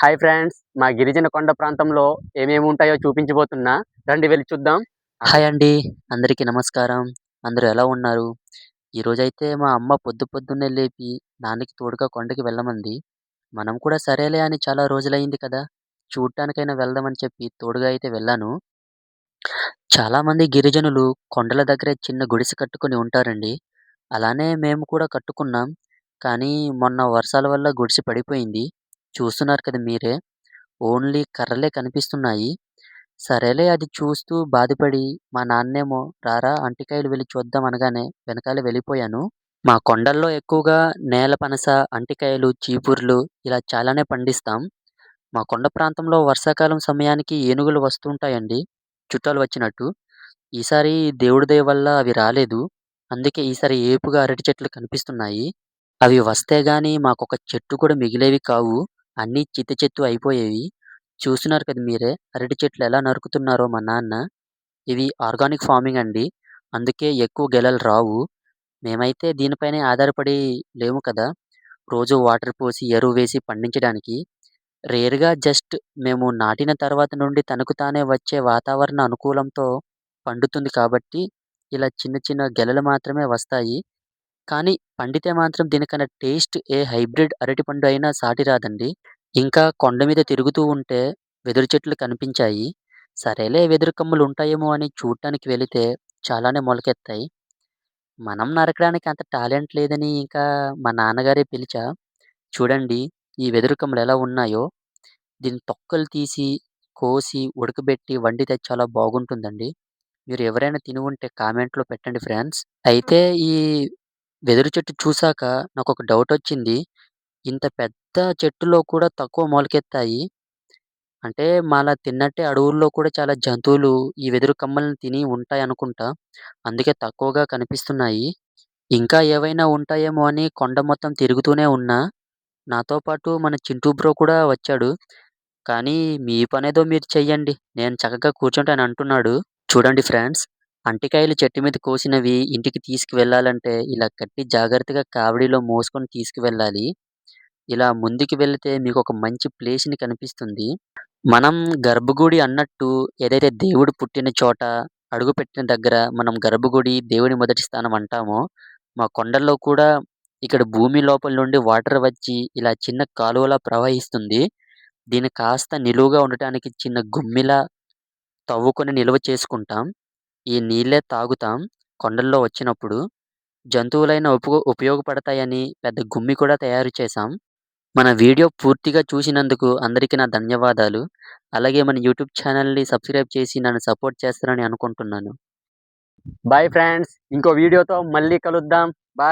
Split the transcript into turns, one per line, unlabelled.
Hi friends మా గిరిజన కొండ ప్రాంతంలో ఏమేమి ఉంటాయో చూపించబోతున్నా. రండి వెళ్ళి చూద్దాం.
హాయ్ అండి అందరికీ నమస్కారం. అందరూ ఎలా ఉన్నారు? ఈ రోజైతే మా అమ్మ పొద్దు పొద్దున్నే లేపి నాన్నకి తోడుగా కొండకి వెళ్ళమంది. మనం కూడా సరేలే అని చాలా రోజులైంది కదా చూడటానికైనా వెళ్దామని చెప్పి తోడుగా అయితే వెళ్ళాను. చాలా మంది గిరిజనులు కొండల దగ్గరే చిన్న గుడిసె కట్టుకొని ఉంటారండి. అలానే మేము కూడా కట్టుకున్నాం. కానీ మొన్న వర్షాల వల్ల గుడిసె పడిపోయింది. చూస్తున్నారు కదా మీరే. ఓన్లీ కర్రలే కనిపిస్తున్నాయి. సరేలే అది చూస్తూ బాధపడి మా నాన్నేమో రారా అంటికాయలు వెళ్ళి చూద్దాం అనగానే వెనకాలే వెళ్ళిపోయాను. మా కొండల్లో ఎక్కువగా నేల పనస అంటికాయలు చీపుర్లు ఇలా చాలానే పండిస్తాం. మా కొండ ప్రాంతంలో వర్షాకాలం సమయానికి ఏనుగులు వస్తుంటాయండి చుట్టాలు వచ్చినట్టు. ఈసారి దేవుడి దయ వల్ల అవి రాలేదు. అందుకే ఈసారి ఏపుగా అరటి చెట్లు కనిపిస్తున్నాయి. అవి వస్తే గాని మాకొక చెట్టు కూడా మిగిలేవి కావు. అన్నీ చిత్త చెత్తు అయిపోయేవి. చూస్తున్నారు కదా మీరే అరటి చెట్లు ఎలా నరుకుతున్నారో మా నాన్న. ఇవి ఆర్గానిక్ ఫార్మింగ్ అండి. అందుకే ఎక్కువ గెలలు రావు. మేమైతే దీనిపైనే ఆధారపడి లేము కదా. రోజు వాటర్ పోసి ఎరువు వేసి పండించడానికి. రేర్గా జస్ట్ మేము నాటిన తర్వాత నుండి తనకు తానే వచ్చే వాతావరణ అనుకూలంతో పండుతుంది కాబట్టి ఇలా చిన్న చిన్న గెలలు మాత్రమే వస్తాయి. కానీ పండితే మాత్రం దీనికన్నా టేస్ట్ ఏ హైబ్రిడ్ అరటిపండు అయినా సాటి రాదండి. ఇంకా కొండ మీద తిరుగుతూ ఉంటే వెదురు చెట్లు కనిపించాయి. సరేలే వెదురు కమ్ములు ఉంటాయేమో అని చూడటానికి వెళితే చాలానే మొలకెత్తాయి. మనం నరకడానికి అంత టాలెంట్ లేదని ఇంకా మా నాన్నగారే పిలిచా చూడండి ఈ వెదురు కమ్ములు ఎలా ఉన్నాయో. దీని తొక్కలు తీసి కోసి ఉడకబెట్టి వండితే చాలా బాగుంటుందండి. మీరు ఎవరైనా తిని ఉంటే కామెంట్లో పెట్టండి ఫ్రెండ్స్. అయితే ఈ వెదురు చెట్టు చూసాక నాకు ఒక డౌట్ వచ్చింది. ఇంత పెద్ద చెట్టులో కూడా తక్కువ మొలకెత్తాయి. అంటే మళ్ళా తిన్నట్టే అడవుల్లో కూడా చాలా జంతువులు ఈ వెదురు కమ్మలను తిని ఉంటాయి అనుకుంటా. అందుకే తక్కువగా కనిపిస్తున్నాయి. ఇంకా ఏవైనా ఉంటాయేమో అని కొండ మొత్తం తిరుగుతూనే ఉన్నా. నాతో పాటు మన చింటూ బ్రో కూడా వచ్చాడు. కానీ మీ పనేదో మీరు చెయ్యండి. నేను చక్కగా కూర్చుంటాను అంటున్నాడు. చూడండి ఫ్రెండ్స్ అంటికాయలు చెట్టు మీద కోసినవి ఇంటికి తీసుకువెళ్ళాలంటే ఇలా కట్టి జాగ్రత్తగా కావడిలో మోసుకొని తీసుకువెళ్ళాలి. ఇలా ముందుకు వెళితే మీకు ఒక మంచి ప్లేస్ని కనిపిస్తుంది. మనం గర్భగుడి అన్నట్టు ఏదైతే దేవుడు పుట్టిన చోట అడుగుపెట్టిన దగ్గర మనం గర్భగుడి దేవుడి మొదటి స్థానం అంటామో మా కొండల్లో కూడా ఇక్కడ భూమి లోపల నుండి వాటర్ వచ్చి ఇలా చిన్న కాలువలా ప్రవహిస్తుంది. దీన్ని కాస్త నిలువుగా ఉండటానికి చిన్న గుమ్మిలా తవ్వుకొని నిల్వ చేసుకుంటాం. ఈ నీళ్ళే తాగుతాం కొండల్లో వచ్చినప్పుడు. జంతువులైన ఉప ఉపయోగపడతాయని పెద్ద గుమ్మి కూడా తయారు చేశాం. మన వీడియో పూర్తిగా చూసినందుకు అందరికీ నా ధన్యవాదాలు. అలాగే మన యూట్యూబ్ ఛానల్ని సబ్స్క్రైబ్ చేసి నన్ను సపోర్ట్ చేస్తారని అనుకుంటున్నాను.
బాయ్ ఫ్రెండ్స్ ఇంకో వీడియోతో మళ్ళీ కలుద్దాం. బాయ్.